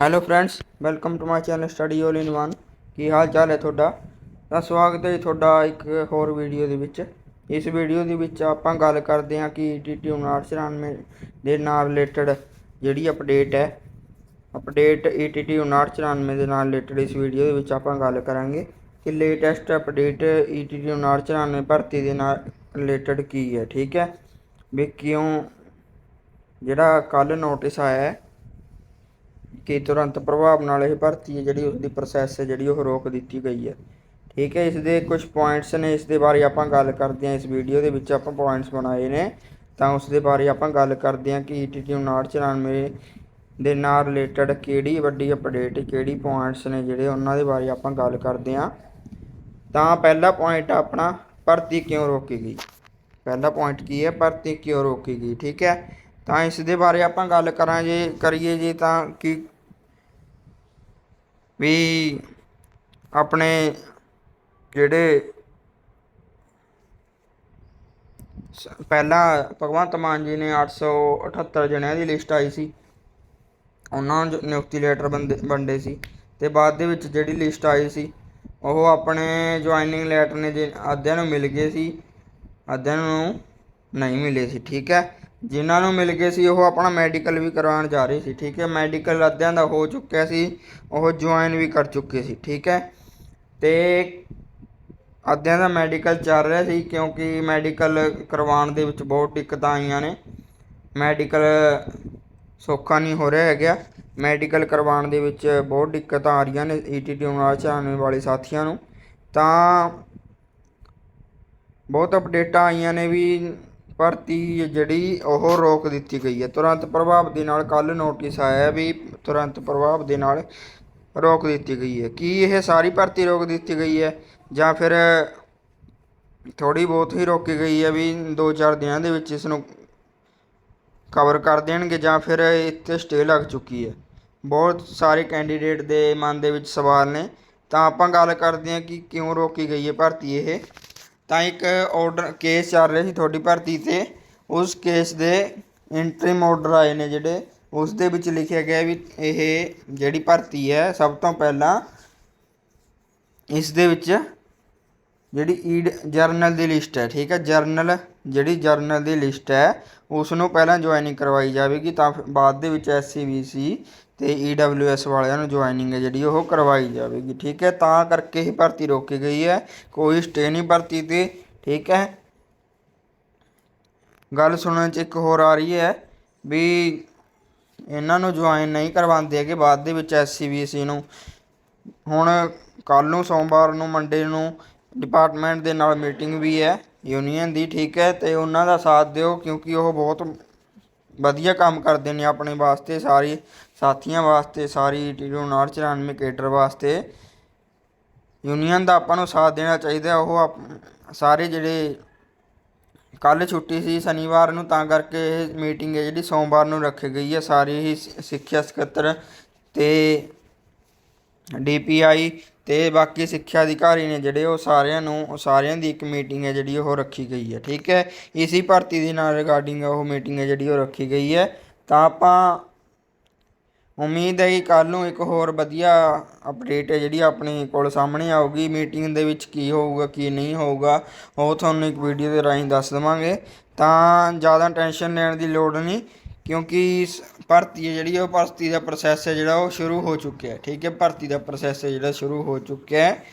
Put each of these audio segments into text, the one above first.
Hello friends welcome to my channel study 올 in one ਕੀ ਹਾਲ ਚਾਲ ਹੈ ਤੁਹਾਡਾ? ਤਾਂ ਸਵਾਗਤ ਹੈ ਜੀ ਤੁਹਾਡਾ ਇੱਕ ਹੋਰ ਵੀਡੀਓ ਦੇ ਵਿੱਚ। ਇਸ ਵੀਡੀਓ ਦੇ ਵਿੱਚ ਆਪਾਂ ਗੱਲ ਕਰਦੇ ਹਾਂ ਕਿ ਈਟੀਟੀ 5994 ਦੇ ਨਾਲ ਰਿਲੇਟਡ ਜਿਹੜੀ ਅਪਡੇਟ ਹੈ। ਅਪਡੇਟ ਈਟੀਟੀ 5994 ਦੇ ਨਾਲ ਰਿਲੇਟਡ ਇਸ ਵੀਡੀਓ ਦੇ ਵਿੱਚ ਆਪਾਂ ਗੱਲ ਕਰਾਂਗੇ। ਕਿ ਲੇਟੈਸਟ ਅਪਡੇਟ ਈਟੀਟੀ 5994 ਭਰਤੀ ਦੇ ਨਾਲ ਰਿਲੇਟਡ ਕੀ ਹੈ, ਠੀਕ ਹੈ? ਵੀ ਕਿਉਂ ਜਿਹੜਾ ਕੱਲ ਨੋਟਿਸ ਆਇਆ ਹੈ ਕਿ ਤੁਰੰਤ ਪ੍ਰਭਾਵ ਨਾਲ ਇਹ ਭਰਤੀ ਹੈ ਜਿਹੜੀ ਉਸ ਦੀ ਪ੍ਰੋਸੈਸ ਹੈ, ਜਿਹੜੀ ਉਹ ਰੋਕ ਦਿੱਤੀ ਗਈ ਹੈ। ਠੀਕ ਹੈ ਇਸ ਦੇ ਕੁਝ ਪੁਆਇੰਟਸ ਨੇ ਇਸ ਦੇ ਬਾਰੇ ਆਪਾਂ ਗੱਲ ਕਰਦੇ ਹਾਂ। ਇਸ ਵੀਡੀਓ ਦੇ ਵਿੱਚ ਆਪਾਂ ਪੁਆਇੰਟਸ ਬਣਾਏ ਨੇ। ਤਾਂ ਉਸ ਦੇ ਬਾਰੇ ਆਪਾਂ ਗੱਲ ਕਰਦੇ ਹਾਂ ਕਿ ETT 5994 ਦੇ ਨਾਲ ਰਿਲੇਟਡ ਕਿਹੜੀ ਵੱਡੀ ਅਪਡੇਟ ਕਿਹੜੀ ਪੁਆਇੰਟਸ ਨੇ, ਜਿਹੜੇ ਉਹਨਾਂ ਦੇ ਬਾਰੇ ਆਪਾਂ ਗੱਲ ਕਰਦੇ ਹਾਂ। ਤਾਂ ਪਹਿਲਾ ਪੁਆਇੰਟ ਆਪਣਾ ਭਰਤੀ ਕਿਉਂ ਰੋਕੀ ਗਈ ਪਹਿਲਾ ਪੁਆਇੰਟ ਕੀ ਹੈ? ਭਰਤੀ ਕਿਉਂ ਰੋਕੀ ਗਈ ਠੀਕ ਹੈ? ਤਾਂ ਇਸ ਦੇ ਬਾਰੇ ਆਪਾਂ ਗੱਲ ਕਰਾਂ ਜੇ, ਕਰੀਏ ਜੇ ਤਾਂ ਕਿ ਵੀ ਆਪਣੇ ਜਿਹੜੇ ਸ- ਪਹਿਲਾਂ ਭਗਵੰਤ ਮਾਨ ਜੀ ਨੇ 878 ਜਣਿਆਂ ਦੀ ਲਿਸਟ ਆਈ ਸੀ। ਉਹਨਾਂ ਨੂੰ ਜ- ਨਿਯੁਕਤੀ ਲੈਟਰ ਬੰਦੇ, ਵੰਡੇ ਸੀ। ਤੇ ਬਾਅਦ ਦੇ ਵਿੱਚ ਜਿਹੜੀ ਲਿਸਟ ਆਈ ਸੀ ਉਹ ਆਪਣੇ ਜੁਆਇਨਿੰਗ ਲੈਟਰ ਨੇ ਜੇ ਅੱਧਿਆਂ ਨੂੰ ਮਿਲ ਗਏ ਸੀ ਅੱਧਿਆਂ ਨੂੰ ਨਹੀਂ ਮਿਲੇ ਸੀ, ਠੀਕ ਹੈ? ਜਿਨ੍ਹਾਂ ਨੂੰ ਮਿਲ ਗਏ ਸੀ, ਉਹ ਆਪਣਾ ਮੈਡੀਕਲ ਵੀ ਕਰਵਾਉਣ ਜਾ ਰਹੇ ਸੀ, ਠੀਕ ਹੈ? ਮੈਡੀਕਲ ਅੱਧਿਆਂ ਦਾ ਹੋ ਚੁੱਕਿਆ ਸੀ, ਉਹ ਜੁਆਇਨ ਵੀ ਕਰ ਚੁੱਕੇ ਸੀ, ਠੀਕ ਹੈ? ਤੇ ਅੱਧਿਆਂ ਦਾ ਮੈਡੀਕਲ ਚੱਲ ਰਿਹਾ ਸੀ, ਕਿਉਂਕਿ ਮੈਡੀਕਲ ਕਰਵਾਉਣ ਦੇ ਵਿੱਚ ਬਹੁਤ ਦਿੱਕਤਾਂ ਆਈਆਂ ਨੇ। ਮੈਡੀਕਲ ਸੌਖਾ ਨਹੀਂ ਹੋ ਰਿਹਾ ਹੈਗਾ। ਮੈਡੀਕਲ ਕਰਵਾਉਣ ਦੇ ਵਿੱਚ ਬਹੁਤ ਦਿੱਕਤਾਂ ਆ ਰਹੀਆਂ ਨੇ ਈਟੀਟੀ ਨਾਲ ਚਾਹਣ ਵਾਲੇ ਸਾਥੀਆਂ ਨੂੰ। ਤਾਂ ਬਹੁਤ ਅਪਡੇਟਾਂ ਆਈਆਂ ਨੇ ਵੀ ਭਰਤੀ ਜਿਹੜੀ ਉਹ ਰੋਕ ਦਿੱਤੀ ਗਈ ਹੈ। ਤੁਰੰਤ ਪ੍ਰਭਾਵ ਦੇ ਨਾਲ ਕੱਲ ਨੋਟਿਸ ਆਇਆ ਵੀ ਤੁਰੰਤ ਪ੍ਰਭਾਵ ਦੇ ਨਾਲ ਰੋਕ ਦਿੱਤੀ ਗਈ ਹੈ। ਕੀ ਇਹ ਸਾਰੀ ਭਰਤੀ ਰੋਕ ਦਿੱਤੀ ਗਈ ਹੈ ਜਾਂ ਫਿਰ ਥੋੜੀ ਬਹੁਤ ਹੀ ਰੋਕੀ ਗਈ ਹੈ ਵੀ 2-4 ਦਿਨਾਂ ਦੇ ਵਿੱਚ ਇਸ ਨੂੰ ਕਵਰ ਕਰ ਦੇਣਗੇ ਜਾਂ ਫਿਰ ਇੱਥੇ ਸਟੇ ਲੱਗ ਚੁੱਕੀ ਹੈ। ਬਹੁਤ ਸਾਰੇ ਕੈਂਡੀਡੇਟ ਦੇ ਮਨ ਦੇ ਵਿੱਚ ਸਵਾਲ ਨੇ। ਤਾਂ ਆਪਾਂ ਗੱਲ ਕਰਦੇ ਹਾਂ ਕਿ ਕਿਉਂ ਰੋਕੀ ਗਈ ਹੈ ਭਰਤੀ ਇਹ। ਤਾਂ ਇੱਕ ਆਰਡਰ ਕੇਸ ਚੱਲ ਰਿਹਾ ਸੀ ਤੁਹਾਡੀ ਭਰਤੀ ਤੇ। ਉਸ ਕੇਸ ਦੇ ਇੰਟਰਿਮ ਆਰਡਰ ਆਏ ਨੇ ਜਿਹੜੇ। ਉਸ ਦੇ ਵਿੱਚ ਲਿਖਿਆ ਗਿਆ ਵੀ ਇਹ ਜਿਹੜੀ ਭਰਤੀ ਹੈ ਸਭ ਤੋਂ ਪਹਿਲਾਂ ਇਸ ਦੇ ਵਿੱਚ ਜਿਹੜੀ ਈਡ ਜਰਨਲ ਦੀ ਲਿਸਟ ਹੈ, ਠੀਕ ਹੈ? ਜਰਨਲ, ਜਿਹੜੀ ਜਰਨਲ ਦੀ ਲਿਸਟ ਹੈ ਉਸ ਨੂੰ ਪਹਿਲਾਂ ਜੁਆਇਨਿੰਗ ਕਰਵਾਈ ਜਾਵੇਗੀ, ਤਾਂ ਫਿਰ ਬਾਅਦ ਦੇ ਵਿੱਚ ਐਸਸੀਬੀਸੀ ਤੇ ਈਡਬਲਯੂਐਸ ਵਾਲਿਆਂ ਨੂੰ ਜੁਆਇਨਿੰਗ ਹੈ ਜਿਹੜੀ, ਉਹ ਕਰਵਾਈ ਜਾਵੇਗੀ, ਠੀਕ ਹੈ? ਤਾਂ ਕਰਕੇ ਹੀ ਭਰਤੀ ਰੋਕੀ ਗਈ ਹੈ, ਕੋਈ ਸਟੇ ਨਹੀਂ ਭਰਤੀ ਤੇ, ਠੀਕ ਹੈ? ਗੱਲ ਸੁਣਨ ਚ ਇੱਕ ਹੋਰ ਆ ਰਹੀ ਹੈ ਵੀ ਇਹਨਾਂ ਨੂੰ ਜੁਆਇਨ ਨਹੀਂ ਕਰਵਾਉਂਦੇ ਹੈਗੇ, ਬਾਅਦ ਦੇ ਵਿੱਚ ਐਸਸੀਬੀਸੀ ਨੂੰ। ਹੁਣ ਕੱਲ ਨੂੰ, ਸੋਮਵਾਰ ਨੂੰ, ਮੰਡੇ ਨੂੰ ਡਿਪਾਰਟਮੈਂਟ ਦੇ ਨਾਲ ਮੀਟਿੰਗ ਵੀ ਹੈ, ਯੂਨੀਅਨ ਦੀ, ਠੀਕ ਹੈ, ਤੇ ਉਹਨਾਂ ਦਾ ਸਾਥ ਦਿਓ ਕਿਉਂਕਿ ਉਹ ਬਹੁਤ ਵਧੀਆ ਕੰਮ ਕਰਦੇ ਨੇ ਆਪਣੇ ਵਾਸਤੇ, ਸਾਰੀ ਸਾਥੀਆਂ ਵਾਸਤੇ, ਸਾਰੀ ਟੀਰੋ 994 ਕੇਡਰ ਵਾਸਤੇ। ਯੂਨੀਅਨ ਦਾ ਆਪਾਂ ਨੂੰ ਸਾਥ ਦੇਣਾ ਚਾਹੀਦਾ, ਉਹ ਆਪ- ਸਾਰੇ ਜਿਹੜੇ ਕੱਲ ਛੁੱਟੀ ਸੀ ਸ਼ਨੀਵਾਰ ਨੂੰ, ਤਾਂ ਕਰਕੇ ਇਹ ਮੀਟਿੰਗ ਹੈ ਜਿਹੜੀ ਸੋਮਵਾਰ ਨੂੰ ਰੱਖੀ ਗਈ ਹੈ, ਸਾਰੇ ਹੀ ਸਿ- ਸਿੱਖਿਆ ਸਕੱਤਰ ਤੇ ਡੀਪੀਆਈ ਤੇ ਬਾਕੀ ਸਿੱਖਿਆ ਅਧਿਕਾਰੀ ਨੇ ਜਿਹੜੇ ਉਹ ਸਾਰਿਆਂ ਨੂੰ, ਉਹ ਸਾਰਿਆਂ ਦੀ ਇੱਕ ਮੀਟਿੰਗ ਹੈ ਜਿਹੜੀ ਉਹ ਰੱਖੀ ਗਈ ਹੈ, ਠੀਕ ਹੈ? ਇਸੀ ਭਰਤੀ ਦੇ ਨਾਲ ਰਿਗਾਰਡਿੰਗ ਉਹ ਮੀਟਿੰਗ ਹੈ ਜਿਹੜੀ ਉਹ ਰੱਖੀ ਗਈ ਹੈ। ਤਾਂ ਆਪਾਂ ਉਮੀਦ ਹੈ ਕਿ ਕੱਲ ਨੂੰ ਇੱਕ ਹੋਰ ਵਧੀਆ ਅਪਡੇਟ ਹੈ ਜਿਹੜੀ ਆਪਣੇ ਕੋਲ ਸਾਹਮਣੇ ਆਊਗੀ। ਮੀਟਿੰਗ ਦੇ ਵਿੱਚ ਕੀ ਹੋਊਗਾ, ਕੀ ਨਹੀਂ ਹੋਊਗਾ, ਉਹ ਤੁਹਾਨੂੰ ਇੱਕ ਵੀਡੀਓ ਦੇ ਰਾਹੀਂ ਦੱਸ ਦੇਵਾਂਗੇ। ਤਾਂ ਜ਼ਿਆਦਾ ਟੈਨਸ਼ਨ ਲੈਣ ਦੀ ਲੋੜ ਨਹੀਂ। ਕਿਉਂਕਿ ਇਸ ਭਰਤੀ ਹੈ ਜਿਹੜੀ, ਉਹ ਭਰਤੀ ਦਾ ਪ੍ਰੋਸੈਸ ਹੈ ਜਿਹੜਾ, ਉਹ ਸ਼ੁਰੂ ਹੋ ਚੁੱਕਿਆ ਹੈ। ਠੀਕ ਹੈ, ਭਰਤੀ ਦਾ ਪ੍ਰੋਸੈਸ ਹੈ ਜਿਹੜਾ, ਸ਼ੁਰੂ ਹੋ ਚੁੱਕਿਆ ਹੈ।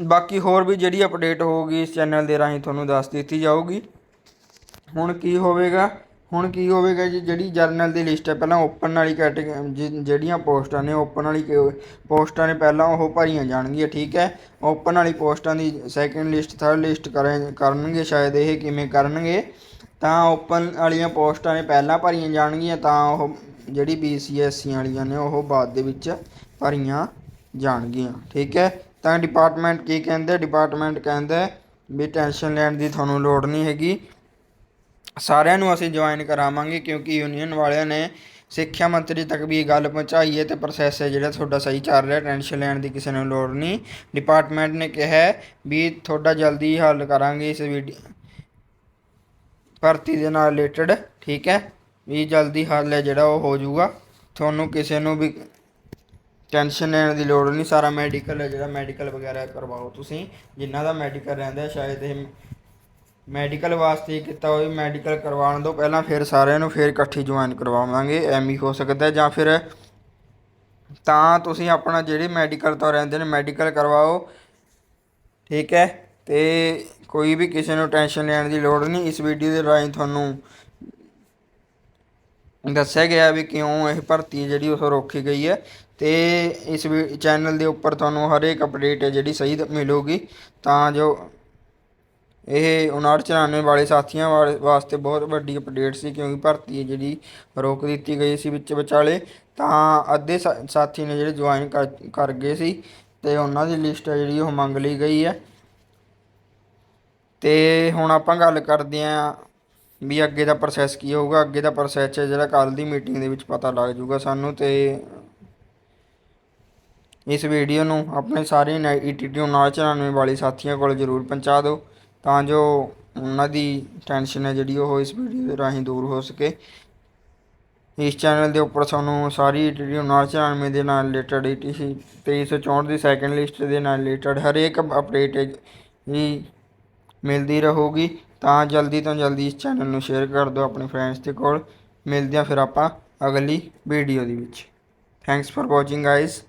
ਬਾਕੀ ਹੋਰ ਵੀ ਜਿਹੜੀ ਅਪਡੇਟ ਹੋਊਗੀ, ਇਸ ਚੈਨਲ ਦੇ ਰਾਹੀਂ ਤੁਹਾਨੂੰ ਦੱਸ ਦਿੱਤੀ ਜਾਊਗੀ। ਹੁਣ ਕੀ ਹੋਵੇਗਾ? ਹੁਣ ਕੀ ਹੋਵੇਗਾ ਜੀ, ਜਿਹੜੀ ਜਰਨਲ ਦੀ ਲਿਸਟ ਹੈ, ਪਹਿਲਾਂ ਓਪਨ ਵਾਲੀ ਕੈਟੇਗਰੀ ਜਿਹੜੀਆਂ ਪੋਸਟਾਂ ਨੇ ਓਪਨ ਵਾਲੀ ਪੋਸਟਾਂ ਨੇ, ਪਹਿਲਾਂ ਉਹ ਭਰੀਆਂ ਜਾਣਗੀਆਂ, ਠੀਕ ਹੈ। ਓਪਨ ਵਾਲੀ ਪੋਸਟਾਂ ਦੀ ਸੈਕੰਡ ਲਿਸਟ ਥਰਡ ਲਿਸਟ ਕਰਨਗੇ, ਸ਼ਾਇਦ ਇਹ ਕਿਵੇਂ ਕਰਨਗੇ। ਤਾਂ ਓਪਨ ਵਾਲੀਆਂ ਪੋਸਟਾਂ ਨੇ ਪਹਿਲਾਂ ਭਰੀਆਂ ਜਾਣਗੀਆਂ, ਤਾਂ ਉਹ ਜਿਹੜੀ ਬੀਸੀਐਸਸੀ ਵਾਲੀਆਂ ਨੇ, ਉਹ ਬਾਅਦ ਦੇ ਵਿੱਚ ਭਰੀਆਂ ਜਾਣਗੀਆਂ। ਠੀਕ ਹੈ? ਤਾਂ ਡਿਪਾਰਟਮੈਂਟ ਕੀ ਕਹਿੰਦੇ? ਡਿਪਾਰਟਮੈਂਟ ਕਹਿੰਦਾ ਵੀ ਟੈਨਸ਼ਨ ਲੈਣ ਦੀ ਤੁਹਾਨੂੰ ਲੋੜ ਨਹੀਂ ਹੈਗੀ। ਸਾਰਿਆਂ ਨੂੰ ਅਸੀਂ ਜੁਆਇਨ ਕਰਾਵਾਂਗੇ, ਕਿਉਂਕਿ ਯੂਨੀਅਨ ਵਾਲਿਆਂ ਨੇ ਸਿੱਖਿਆ ਮੰਤਰੀ ਤੱਕ ਵੀ ਇਹ ਗੱਲ ਪਹੁੰਚਾਈ ਹੈ ਤੇ ਪ੍ਰੋਸੈਸ ਹੈ ਜਿਹੜਾ ਤੁਹਾਡਾ ਸਹੀ ਚੱਲ ਰਿਹਾ ਟੈਨਸ਼ਨ ਲੈਣ ਦੀ ਕਿਸੇ ਨੂੰ ਲੋੜ ਨਹੀਂ। ਡਿਪਾਰਟਮੈਂਟ ਨੇ ਕਿਹਾ ਵੀ ਤੁਹਾਡਾ ਜਲਦੀ ਹੱਲ ਕਰਾਂਗੇ ਇਸ ਵੀਡੀਓ ਭਰਤੀ ਦੇ ਨਾਲ ਰਿਲੇਟਡ ਠੀਕ ਹੈ? ਵੀ ਜਲਦੀ ਹੱਲ ਹੈ ਜਿਹੜਾ ਉਹ ਹੋ ਜਾਊਗਾ। ਤੁਹਾਨੂੰ ਕਿਸੇ ਨੂੰ ਵੀ ਟੈਨਸ਼ਨ ਲੈਣ ਦੀ ਲੋੜ ਨਹੀਂ, ਸਾਰਾ ਮੈਡੀਕਲ ਹੈ ਜਿਹੜਾ ਮੈਡੀਕਲ ਵਗੈਰਾ ਕਰਵਾਓ ਤੁਸੀਂ। ਜਿਨ੍ਹਾਂ ਦਾ ਮੈਡੀਕਲ ਰਹਿੰਦਾ, ਸ਼ਾਇਦ ਇਹ ਮੈਡੀਕਲ ਵਾਸਤੇ ਕੀਤਾ ਹੋਵੇ ਮੈਡੀਕਲ ਕਰਵਾਉਣ ਤੋਂ ਪਹਿਲਾਂ ਫਿਰ ਸਾਰਿਆਂ ਨੂੰ ਫਿਰ ਇਕੱਠੀ ਜੁਆਇਨ ਕਰਵਾਵਾਂਗੇ ਐਮ ਹੀ ਹੋ ਸਕਦਾ ਜਾਂ ਫਿਰ ਤਾਂ ਤੁਸੀਂ ਆਪਣਾ ਜਿਹੜੇ ਮੈਡੀਕਲ ਤੋਂ ਰਹਿੰਦੇ ਨੇ ਮੈਡੀਕਲ ਕਰਵਾਓ, ਠੀਕ ਹੈ? ਤੇ ਕੋਈ ਵੀ ਕਿਸੇ ਨੂੰ ਟੈਨਸ਼ਨ ਲੈਣ ਦੀ ਲੋੜ ਨਹੀਂ। ਇਸ ਵੀਡੀਓ ਦੇ ਰਾਹੀਂ ਤੁਹਾਨੂੰ ਦੱਸਿਆ ਗਿਆ ਵੀ ਕਿਉਂ ਇਹ ਭਰਤੀ ਜਿਹੜੀ ਉਹ ਰੋਕੀ ਗਈ ਹੈ। ਤੇ ਇਸ ਚੈਨਲ ਦੇ ਉੱਪਰ ਤੁਹਾਨੂੰ ਹਰੇਕ ਅਪਡੇਟ ਹੈ, ਜਿਹੜੀ ਸਹੀ ਦ- ਮਿਲੂਗੀ। ਤਾਂ ਜੋ ਇਹ 5994 ਵਾਲੇ ਸਾਥੀਆਂ ਵਾਲੇ, ਵਾਸਤੇ ਬਹੁਤ ਵੱਡੀ ਅਪਡੇਟ ਸੀ, ਕਿਉਂਕਿ ਭਰਤੀ ਹੈ, ਜਿਹੜੀ ਰੋਕ ਦਿੱਤੀ ਗਈ ਸੀ ਵਿੱਚ ਵਿਚਾਲੇ। ਤਾਂ ਅੱਧੇ ਸਾ- ਸਾਥੀ ਨੇ ਜਿਹੜੇ ਜੁਆਇਨ ਕਰ ਕਰ ਗਏ ਸੀ, ਤੇ ਉਹਨਾਂ ਦੀ ਲਿਸਟ ਹੈ, ਜਿਹੜੀ ਉਹ ਮੰਗ ਲਈ ਗਈ ਹੈ। ਤੇ ਹੁਣ ਆਪਾਂ ਗੱਲ ਕਰਦੇ ਆਂ ਵੀ ਅੱਗੇ ਦਾ ਪ੍ਰੋਸੈਸ ਕੀ ਹੋਊਗਾ, ਅੱਗੇ ਦਾ ਪ੍ਰੋਸੈਸ ਹੈ ਜਿਹੜਾ ਕੱਲ ਦੀ ਮੀਟਿੰਗ ਦੇ ਵਿੱਚ ਪਤਾ ਲੱਗ ਜਾਊਗਾ ਸਾਨੂੰ ਤੇ ਇਸ ਵੀਡੀਓ ਨੂੰ ਆਪਣੇ ਸਾਰੇ ਈਟੀਟੀ ਨਾਲ 94 ਵਾਲੇ ਸਾਥੀਆਂ ਕੋਲ ਜ਼ਰੂਰ ਪਹੁੰਚਾ ਦਿਓ, ਤਾਂ ਜੋ ਉਹਨਾਂ ਦੀ ਟੈਨਸ਼ਨ ਹੈ ਜਿਹੜੀ ਉਹ ਇਸ ਵੀਡੀਓ ਦੇ ਰਾਹੀਂ ਦੂਰ ਹੋ ਸਕੇ। ਇਸ ਚੈਨਲ ਦੇ ਉੱਪਰ ਤੁਹਾਨੂੰ ਸਾਰੀ ਈਟੀਟੀ ਨਾਲ 94 ਦੇ ਨਾਲ ਰਿਲੇਟਡ ਈਟੀਸੀ 2364 ਦੀ ਸੈਕੰਡ ਲਿਸਟ ਦੇ ਨਾਲ ਰਿਲੇਟਡ ਹਰੇਕ ਅਪਡੇਟ ਹੀ ਮਿਲਦੀ ਰਹੂਗੀ, ਤਾਂ ਜਲਦੀ ਤੋਂ ਜਲਦੀ ਇਸ ਚੈਨਲ ਨੂੰ ਸ਼ੇਅਰ ਕਰ ਦਿਓ ਆਪਣੇ ਫਰੈਂਡਸ ਦੇ ਕੋਲ। ਮਿਲਦੇ ਹਾਂ ਫਿਰ ਆਪਾਂ ਅਗਲੀ ਵੀਡੀਓ ਦੇ ਵਿੱਚ। Thanks for watching guys